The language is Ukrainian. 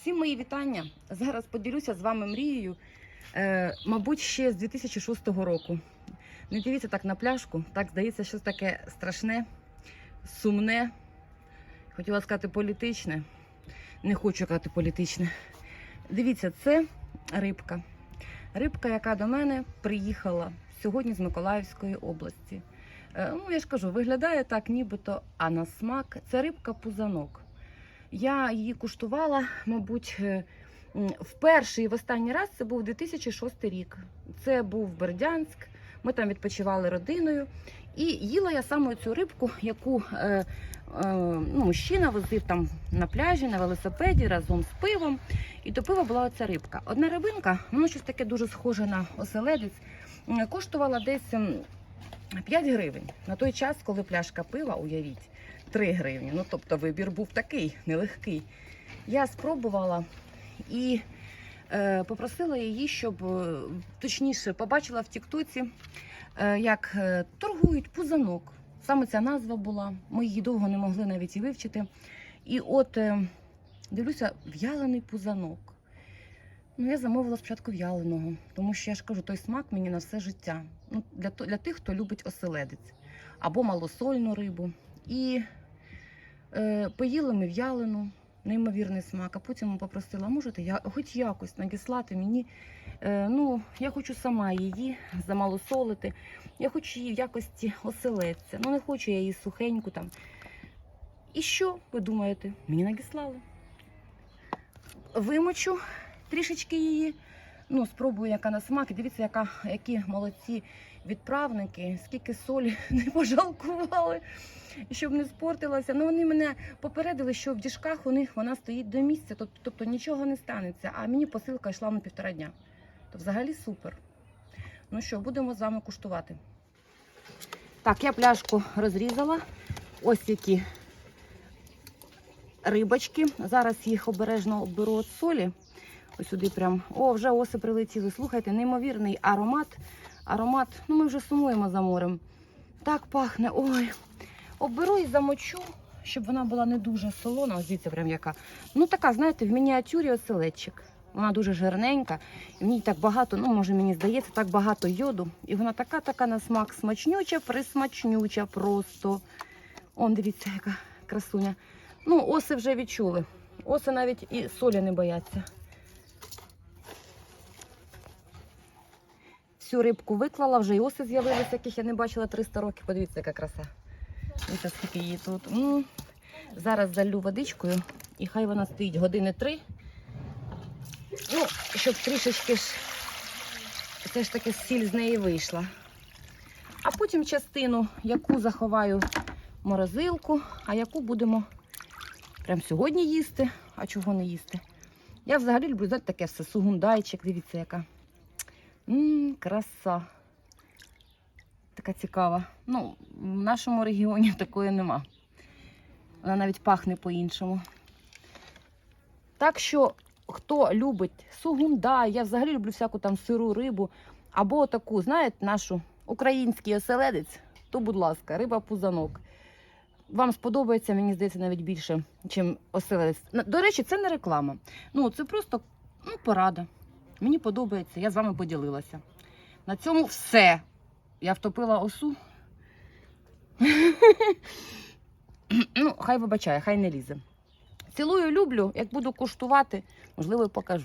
Всім мої вітання. Зараз поділюся з вами мрією, е, мабуть, ще з 2006 року. Не дивіться так на пляшку, так здається, щось таке страшне, сумне. Хотіла сказати політичне. Не хочу казати політичне. Дивіться, це рибка. Рибка, яка до мене приїхала сьогодні з Миколаївської області. Е, Ну, я ж кажу, виглядає так, нібито, а на смак це рибка пузанок. Я її куштувала, мабуть, е, м, вперше і в останній раз це був 2006 рік. Це був Бердянськ. Ми там відпочивали родиною. І їла я саме цю рибку, яку е, е, ну, мужчина возив там на пляжі, на велосипеді разом з пивом. І до пива була оця рибка. Одна рибинка, воно щось таке дуже схоже на оселедець, коштувала десь м, 5 гривень. На той час, коли пляшка пива, уявіть, 3 гривні. Ну, тобто вибір був такий, нелегкий. Я спробувала і е, попросила її, щоб е, точніше побачила в Тіктоці, е, як е, торгують пузанок. Саме ця назва була. Ми її довго не могли навіть і вивчити. І от е, дивлюся, в'ялений пузанок. Ну, я замовила спочатку в'яленого, тому що я ж кажу, той смак мені на все життя. Ну, для, для тих, хто любить оселедець або малосольну рибу. І поїли ми в'ялену, неймовірний смак. А потім попросила, можете я хоч якось надіслати мені. Е, ну, я хочу сама її замалосолити. Я хочу її в якості оселедця. Ну, не хочу я її сухеньку там. І що ви думаєте? Мені надіслали. Вимочу трішечки її. Ну, спробую, яка на смак. І Дивіться, яка, які молодці відправники, скільки солі не пожалкували, щоб не спортилася. Ну, вони мене попередили, що в діжках у них вона стоїть до місця, тобто, тобто нічого не станеться. А мені посилка йшла на півтора дня. То взагалі супер. Ну що, будемо з вами куштувати. Так, я пляшку розрізала. Ось які рибочки. Зараз їх обережно оберу від солі. Ось сюди прям. О, вже оси прилетіли. Слухайте, неймовірний аромат. Аромат, ну ми вже сумуємо за морем. Так пахне. Ой. Оберу і замочу, щоб вона була не дуже солона. Ось дивіться, прям яка. Ну така, знаєте, в мініатюрі оселедчик. Вона дуже жирненька, в ній так багато, ну може мені здається, так багато йоду. І вона така, така на смак смачнюча, присмачнюча просто. Он, дивіться, яка красуня. Ну, оси вже відчули. Оси навіть і солі не бояться. Всю рибку виклала, вже і оси з'явилися, яких я не бачила 300 років. Подивіться, яка краса. Дивіться, скільки її тут. М. Зараз залю водичкою, і хай вона стоїть години три. Ну, щоб трішечки ж все ж таки сіль з неї вийшла. А потім частину, яку заховаю в морозилку, а яку будемо прямо сьогодні їсти, а чого не їсти. Я взагалі люблю знаєте, таке все, сугундайчик, дивіться, яка. Ммм, краса. Така цікава. Ну, в нашому регіоні такої нема. Вона навіть пахне по-іншому. Так що, хто любить сугундай, я взагалі люблю всяку там сиру рибу, або таку, знаєте, нашу український оселедець, то, будь ласка, риба пузанок. Вам сподобається, мені здається, навіть більше, ніж оселедець. До речі, це не реклама. Ну, це просто ну, порада. Мені подобається, я з вами поділилася. На цьому все. Я втопила осу. ну, хай вибачає, хай не лізе. Цілую, люблю. Як буду куштувати, можливо, і покажу.